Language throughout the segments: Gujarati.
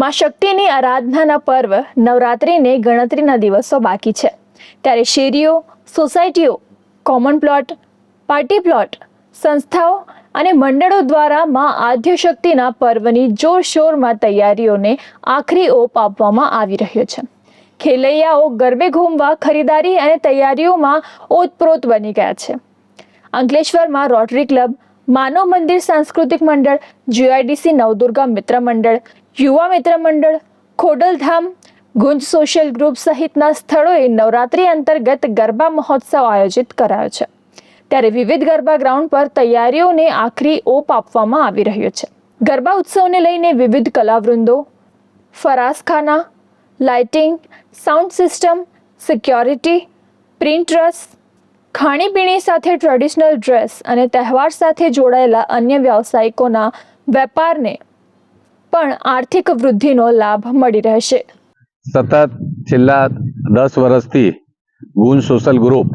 માં શક્તિની આરાધનાના પર્વ નવરાત્રિને ગણતરીના દિવસો બાકી છે. ત્યારે શેરીઓ, સોસાયટીઓ કોમન પ્લોટ પાર્ટી પ્લોટ સંસ્થાઓ અને મંડળો દ્વારા માં આદ્યશક્તિના પર્વની જોરશોરમાં તૈયારીઓને આખરી ઓપ આપવામાં આવી રહ્યો છે. ખેલૈયાઓ ગરબે ઘૂમવા ખરીદારી અને તૈયારીઓમાં ઓતપ્રોત બની ગયા છે. અંકલેશ્વરમાં રોટરી ક્લબ માનવ મંદિર સાંસ્કૃતિક મંડળ જીઆઈડીસી નવદુર્ગા મિત્ર મંડળ, યુવા મિત્ર મંડળ, ખોડલધામ, ગુંજ સોશિયલ ગ્રુપ સહિતના સ્થળોએ નવરાત્રી અંતર્ગત ગરબા મહોત્સવ આયોજિત કરાયો છે. ત્યારે વિવિધ ગરબા ગ્રાઉન્ડ પર તૈયારીઓને આખરી ઓપ આપવામાં આવી રહ્યો છે. ગરબા ઉત્સવને લઈને વિવિધ કલાવૃંદો, ફરાસખાના, lighting, sound system, security, printers ખાણીપીણી સાથે ટ્રેડિશનલ ડ્રેસ અને તહેવાર સાથે જોડાયેલા અન્ય વ્યવસાયિકોના વેપારને પણ આર્થિક વૃદ્ધિનો લાભ મળી રહેશે. સતત છેલ્લા દસ વર્ષથી ગુણ સોશિયલ ગ્રુપ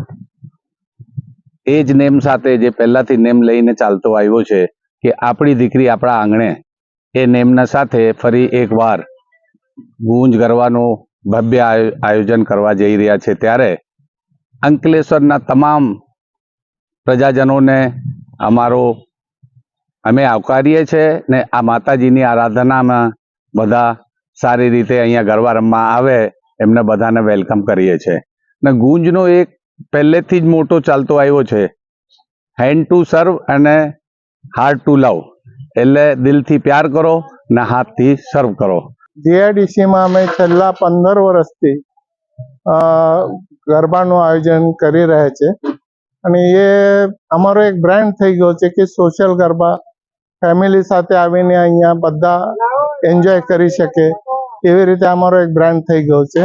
એ જ નેમ સાથે જે પહેલાથી નેમ લઈને ચાલતો આવ્યો છે કે આપણી દીકરી આપણા આંગણે એ નેમના સાથે ફરી એકવાર ગુંજ ગરબાનું ભવ્ય આયો- આયોજન કરવા જઈ રહ્યા છે. ત્યારે અંકલેશ્વરના તમામ પ્રજાજનોને અમારો, અમે આવકારીએ છીએ ને આ માતાજીની આરાધનામાં બધા સારી રીતે અહીંયા ગરબા રમવા આવે, એમને બધાને વેલકમ કરીએ છીએ ને ગુંજનો એક પહેલેથી જ મોટો ચાલતો આવ્યો છે. હેન્ડ ટુ સર્વ અને હાર્ટ ટુ લવ એટલે દિલથી પ્યાર કરો ને હાથથી સર્વ કરો. જીઆઈડીસીમાં અમે છેલ્લા પંદર વર્ષથી ગરબાનું આયોજન કરી રહ્યા છે. અને એ અમારો એક બ્રાન્ડ થઈ ગયો છે કે સોશિયલ ગરબા. ફેમિલી સાથે આવીને અહીંયા બધા એન્જોય કરી શકે. એવી રીતે અમારો એક બ્રાન્ડ થઈ ગયો છે.